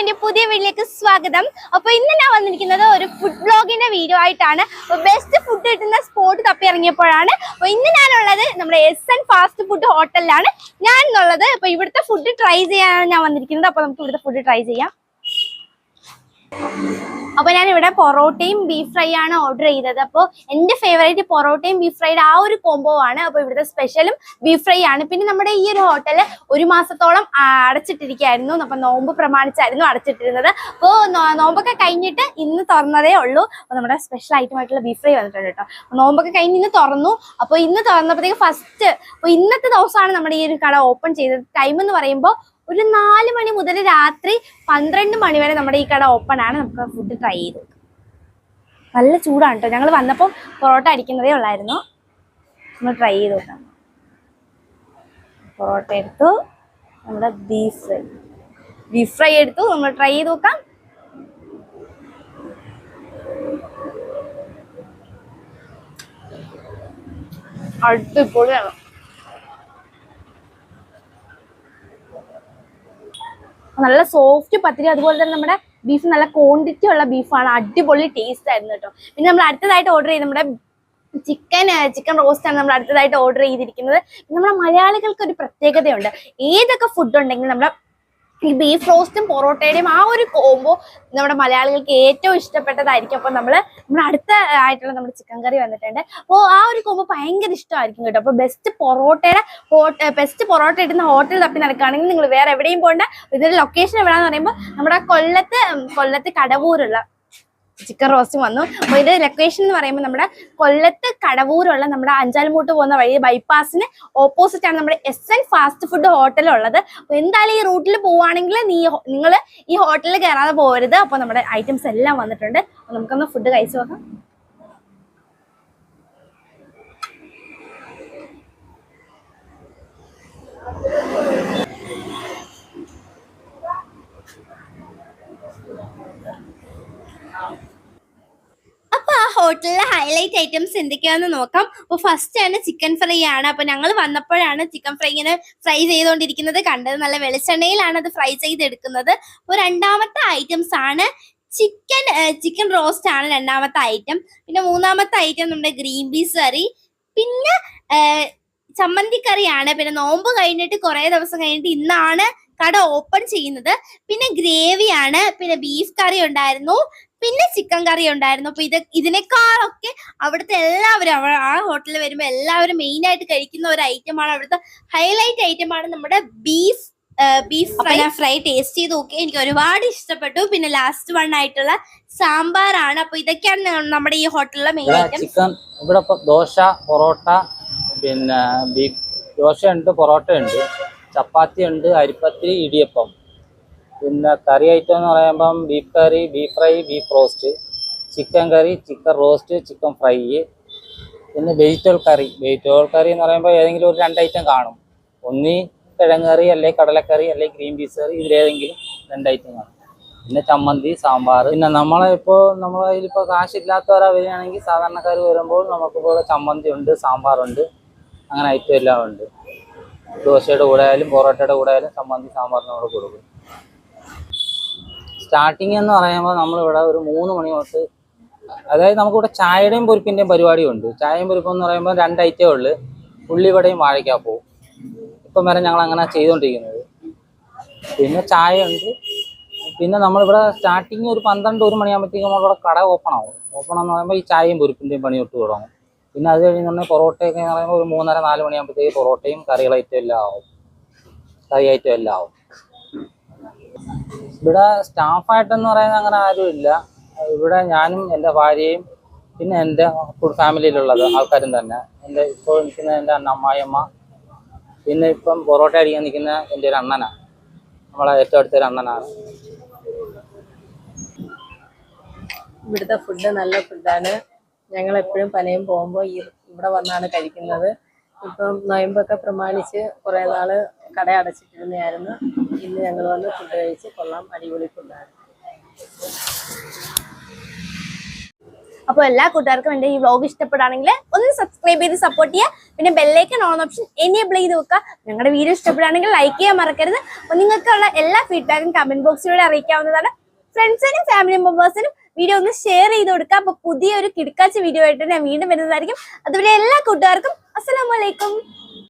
എന്റെ പുതിയ വീഡിയോയിലേക്ക് സ്വാഗതം. അപ്പൊ ഇന്ന് ഞാൻ വന്നിരിക്കുന്നത് ഒരു ഫുഡ് ബ്ലോഗിന്റെ വീഡിയോ ആയിട്ടാണ്. ബെസ്റ്റ് ഫുഡ് കിട്ടുന്ന സ്പോട്ട് തപ്പി ഇറങ്ങിയപ്പോഴാണ്. അപ്പൊ ഇന്ന് ഞാനുള്ളത് നമ്മുടെ എസ് എൻ ഫാസ്റ്റ് ഫുഡ് ഹോട്ടലിലാണ് ഞാൻ ഉള്ളത് അപ്പൊ ഇവിടുത്തെ ഫുഡ് ട്രൈ ചെയ്യാനാണ് ഞാൻ വന്നിരിക്കുന്നത്. അപ്പൊ നമുക്ക് ഇവിടുത്തെ ഫുഡ് ട്രൈ ചെയ്യാം. അപ്പൊ ഞാൻ ഇവിടെ പൊറോട്ടയും ബീഫ് ഫ്രൈ ആണ് ഓർഡർ ചെയ്തത്. അപ്പോൾ എന്റെ ഫേവറേറ്റ് പൊറോട്ടയും ബീഫ് ഫ്രൈയുടെ ആ ഒരു കോംബോ ആണ്. അപ്പോൾ ഇവിടുത്തെ സ്പെഷ്യലും ബീഫ് ഫ്രൈ ആണ്. പിന്നെ നമ്മുടെ ഈ ഒരു ഹോട്ടൽ ഒരു മാസത്തോളം അടച്ചിട്ടിരിക്കുകയായിരുന്നു അപ്പൊ നോമ്പ് പ്രമാണിച്ചായിരുന്നു അടച്ചിട്ടിരുന്നത്. അപ്പോൾ നോമ്പൊക്കെ കഴിഞ്ഞിട്ട് ഇന്ന് തുറന്നതേ ഉള്ളൂ. അപ്പോൾ നമ്മുടെ സ്പെഷ്യൽ ഐറ്റം ആയിട്ടുള്ള ബീഫ് ഫ്രൈ വന്നിട്ടുണ്ട് കേട്ടോ. അപ്പോൾ നോമ്പൊക്കെ കഴിഞ്ഞ് ഇന്ന് തുറന്നു. അപ്പോൾ ഇന്ന് തുറന്നപ്പോഴത്തേക്ക് ഫസ്റ്റ് അപ്പോൾ ഇന്നത്തെ ദിവസമാണ് നമ്മുടെ ഈ ഒരു കട ഓപ്പൺ ചെയ്തത്. ടൈം എന്ന് പറയുമ്പോൾ ഒരു നാല് മണി മുതൽ രാത്രി പന്ത്രണ്ട് മണി വരെ നമ്മുടെ ഈ കട ഓപ്പൺ ആണ്. നമുക്ക് ഫുഡ് ട്രൈ ചെയ്ത്. നല്ല ചൂടാണ് കേട്ടോ ഞങ്ങൾ വന്നപ്പോൾ പൊറോട്ട അടിക്കുന്നതേ ഉള്ളായിരുന്നു. നമ്മൾ ട്രൈ ചെയ്ത് നോക്കാം. പൊറോട്ട എടുത്തു. നമ്മുടെ ബീഫ് ബീഫ് ഫ്രൈ എടുത്തു. നമ്മൾ ട്രൈ ചെയ്ത് നോക്കാം. അടിപൊളിയാണ്. നല്ല സോഫ്റ്റ് പത്തിരി അതുപോലെ തന്നെ നമ്മുടെ ബീഫ് നല്ല ക്വാണ്ടിറ്റി ഉള്ള ബീഫാണ് അടിപൊളി ടേസ്റ്റ് ആയിരുന്നു കേട്ടോ. പിന്നെ നമ്മൾ അടുത്തതായിട്ട് ഓർഡർ ചെയ്ത് നമ്മുടെ ചിക്കൻ ചിക്കൻ റോസ്റ്റ് ആണ് നമ്മൾ അടുത്തതായിട്ട് ഓർഡർ ചെയ്തിരിക്കുന്നത്. നമ്മുടെ മലയാളികൾക്ക് ഒരു പ്രത്യേകതയുണ്ട്. ഏതൊക്കെ ഫുഡ് ഉണ്ടെങ്കിലും നമ്മുടെ ഈ ബീഫ് റോസ്റ്റും പൊറോട്ടയുടെയും ആ ഒരു കോംബോ നമ്മുടെ മലയാളികൾക്ക് ഏറ്റവും ഇഷ്ടപ്പെട്ടതായിരിക്കും. അപ്പോൾ നമ്മൾ നമ്മുടെ അടുത്ത ആയിട്ടുള്ള നമ്മുടെ ചിക്കൻ കറി വന്നിട്ടുണ്ട്. അപ്പോൾ ആ ഒരു കോംബോ ഭയങ്കര ഇഷ്ടമായിരിക്കും കേട്ടോ. അപ്പോൾ ബെസ്റ്റ് പൊറോട്ടയുടെ ബെസ്റ്റ് പൊറോട്ട ഇടുന്ന ഹോട്ടൽ തപ്പി നടക്കുകയാണെങ്കിൽ നിങ്ങൾ വേറെ എവിടെയും പോകണ്ട. ഇതിന്റെ ലൊക്കേഷൻ എവിടെയാന്ന് പറയുമ്പോൾ നമ്മുടെ കൊല്ലത്ത് കൊല്ലത്ത് കടവൂരുള്ള ചിക്കൻ റോസ്റ്റും വന്നു. അപ്പോൾ ഇത് ലൊക്കേഷൻ എന്ന് പറയുമ്പോൾ നമ്മുടെ കൊല്ലത്ത് കടവൂരുള്ള നമ്മുടെ അഞ്ചാൽമൂട്ട് പോകുന്ന വഴി ബൈപ്പാസിന് ഓപ്പോസിറ്റ് ആണ് നമ്മുടെ S N fast food hotel ഉള്ളത്. അപ്പോൾ എന്തായാലും ഈ റൂട്ടിൽ പോവുകയാണെങ്കിൽ നീ നിങ്ങൾ ഈ ഹോട്ടലിൽ കയറാതെ പോകരുത് അപ്പോൾ നമ്മുടെ ഐറ്റംസ് എല്ലാം വന്നിട്ടുണ്ട്. നമുക്കൊന്ന് ഫുഡ് കഴിച്ചു നോക്കാം അപ്പൊ ആ ഹോട്ടലിലെ ഹൈലൈറ്റ് ഐറ്റംസ് എന്തൊക്കെയാണെന്ന് നോക്കാം. അപ്പൊ ഫസ്റ്റ് ആണ് ചിക്കൻ ഫ്രൈ ആണ്. അപ്പൊ ഞങ്ങൾ വന്നപ്പോഴാണ് ചിക്കൻ ഫ്രൈ ഇങ്ങനെ ഫ്രൈ ചെയ്തുകൊണ്ടിരിക്കുന്നത് കണ്ടത് നല്ല വെളിച്ചെണ്ണയിലാണ് അത് ഫ്രൈ ചെയ്തെടുക്കുന്നത്. അപ്പൊ രണ്ടാമത്തെ ഐറ്റംസ് ആണ് ചിക്കൻ ചിക്കൻ റോസ്റ്റ് ആണ് രണ്ടാമത്തെ ഐറ്റം പിന്നെ മൂന്നാമത്തെ ഐറ്റം നമ്മുടെ ഗ്രീൻ പീസ് കറി പിന്നെ ചമ്മന്തിക്കറിയാണ് ചമ്മന്തി കറിയാണ് പിന്നെ നോമ്പ് കഴിഞ്ഞിട്ട് കുറെ ദിവസം കഴിഞ്ഞിട്ട് ഇന്നാണ് കട ഓപ്പൺ ചെയ്യുന്നത്. പിന്നെ ഗ്രേവിയാണ് പിന്നെ ബീഫ് കറി ഉണ്ടായിരുന്നു. പിന്നെ ചിക്കൻ കറി ഉണ്ടായിരുന്നു. അപ്പൊ ഇത് ഇതിനേക്കാളൊക്കെ അവിടുത്തെ എല്ലാവരും ആ ഹോട്ടലിൽ വരുമ്പോൾ എല്ലാവരും മെയിൻ ആയിട്ട് കഴിക്കുന്ന ഒരു ഐറ്റമാണ് അവിടുത്തെ ഹൈലൈറ്റ് ഐറ്റമാണ് നമ്മുടെ beef beef fry fry taste ചെയ്ത് നോക്കി. എനിക്ക് ഒരുപാട് ഇഷ്ടപ്പെട്ടു. പിന്നെ ലാസ്റ്റ് വൺ ആയിട്ടുള്ള സാമ്പാറാണ്. അപ്പൊ ഇതൊക്കെയാണ് നമ്മുടെ ഈ ഹോട്ടലിലെ മെയിൻ ഐറ്റം ചിക്കൻ ഇവിടെ ദോശ പൊറോട്ട പിന്നെ ബീഫ് ദോശയേന്ടു പൊറോട്ട ഉണ്ട് ചപ്പാത്തി ഉണ്ട് അരിപ്പത്തി ഇടിയപ്പം. പിന്നെ കറി ഐറ്റം എന്ന് പറയുമ്പം beef curry beef fry beef roast chicken curry chicken roast chicken fry പിന്നെ വെജിറ്റബിൾ കറി വെജിറ്റബിൾ കറി എന്ന് പറയുമ്പോൾ ഏതെങ്കിലും ഒരു രണ്ട് ഐറ്റം കാണും. ഒന്നി കിഴങ്ങ് കറി അല്ലെങ്കിൽ കടലക്കറി അല്ലെങ്കിൽ ഗ്രീൻ പീസ് കറി ഇതിലേതെങ്കിലും രണ്ട് ഐറ്റം കാണും. പിന്നെ ചമ്മന്തി സാമ്പാർ. പിന്നെ നമ്മളെ ഇപ്പോൾ നമ്മളെ കയ്യിലിപ്പോൾ കാശില്ലാത്തവരാ വരികയാണെങ്കിൽ സാധാരണക്കാർ വരുമ്പോൾ നമുക്കിപ്പോൾ ചമ്മന്തി ഉണ്ട് സാമ്പാറുണ്ട് അങ്ങനെ ഐറ്റം എല്ലാം ഉണ്ട്. ദോശയുടെ കൂടെ ആയാലും പൊറോട്ടയുടെ കൂടെ ആയാലും ചമ്മന്തി സാമ്പാർ നമ്മൾ കൊടുക്കും. സ്റ്റാർട്ടിങ് എന്ന് പറയുമ്പോൾ നമ്മളിവിടെ ഒരു മൂന്ന് മണി തൊട്ട് അതായത് നമുക്കിവിടെ ചായയുടെയും പൊരിപ്പിന്റെയും പരിപാടിയുണ്ട്. ചായയും പൊരിപ്പം എന്ന് പറയുമ്പോൾ രണ്ട് ഐറ്റേ ഉള്ളു. ഉള്ളിവടയും വാഴയ്ക്കാപ്പവും ഇപ്പം വരെ ഞങ്ങൾ അങ്ങനെ ചെയ്തുകൊണ്ടിരിക്കുന്നത്. പിന്നെ ചായ ഉണ്ട് പിന്നെ നമ്മളിവിടെ സ്റ്റാർട്ടിങ് ഒരു പന്ത്രണ്ട് ഒരു മണിയാകുമ്പോഴത്തേക്കും നമ്മളിവിടെ കട ഓപ്പൺ ആവും. ഓപ്പൺ എന്ന് പറയുമ്പോൾ ഈ ചായയും പൊരിപ്പിന്റെയും പണി തൊട്ട് തുടങ്ങും. പിന്നെ അത് കഴിഞ്ഞിട്ടുണ്ടെങ്കിൽ പൊറോട്ടയൊക്കെ എന്ന് പറയുമ്പോൾ ഒരു മൂന്നര നാല് മണിയാകുമ്പോഴത്തേക്ക് പൊറോട്ടയും കറികൾ ഐറ്റം എല്ലാം ആവും. കറി ഐറ്റം എല്ലാം ആവും. ഇവിടെ സ്റ്റാഫായിട്ടെന്ന് പറയുന്നത് അങ്ങനെ ആരുമില്ല ഇവിടെ ഞാനും എന്റെ ഭാര്യയും പിന്നെ എന്റെ ഫാമിലിയിലുള്ളത് ആൾക്കാരും തന്നെ. എന്റെ ഇപ്പോൾ നിൽക്കുന്ന എന്റെ അമ്മായിയമ്മ പിന്നെ ഇപ്പം പൊറോട്ട അടിക്കാൻ നിൽക്കുന്ന എന്റെ ഒരു അണ്ണനാണ് നമ്മളെ ഏറ്റവും അടുത്തൊരു അണ്ണനാണ്. ഇവിടുത്തെ ഫുഡ് നല്ല ഫുഡാണ് ഞങ്ങൾ എപ്പോഴും പനയും പോകുമ്പോൾ ഈ ഇവിടെ വന്നാണ് കഴിക്കുന്നത്. ഇപ്പം നോയമ്പൊക്കെ പ്രമാണിച്ച് കുറേ നാൾ കട അടച്ചിട്ടിരുന്നതായിരുന്നു. ഇന്ന് ഞങ്ങൾ വന്ന് ഫുഡ് കഴിച്ച് കൊള്ളാം അടിപൊളി ഫുഡാണ് അപ്പോൾ എല്ലാ കൂട്ടുകാർക്കും എന്റെ ഈ വ്ളോഗ് ഇഷ്ടപ്പെടുകയാണെങ്കിൽ ഒന്ന് സബ്സ്ക്രൈബ് ചെയ്ത് സപ്പോർട്ട് ചെയ്യുക. പിന്നെ ബെല്ലൈക്കൺ ഓൺ ഓപ്ഷൻ എനേബിൾ ചെയ്ത് വെക്കുക. ഞങ്ങളുടെ വീഡിയോ ഇഷ്ടപ്പെടുകയാണെങ്കിൽ ലൈക്ക് ചെയ്യാൻ മറക്കരുത്. അപ്പോൾ നിങ്ങൾക്കുള്ള എല്ലാ ഫീഡ്ബാക്കും കമന്റ് ബോക്സിലൂടെ അറിയിക്കാവുന്നതാണ്. ഫ്രണ്ട്സിനും ഫാമിലി മെമ്പേഴ്സിനും വീഡിയോ ഒന്ന് ഷെയർ ചെയ്ത് കൊടുക്കുക. അപ്പോൾ പുതിയൊരു കിടക്കാച്ച വീഡിയോ ആയിട്ട് ഞാൻ വീണ്ടും വരുന്നതായിരിക്കും. അതുപോലെ എല്ലാ കൂട്ടുകാർക്കും അസ്സലാമലൈക്കും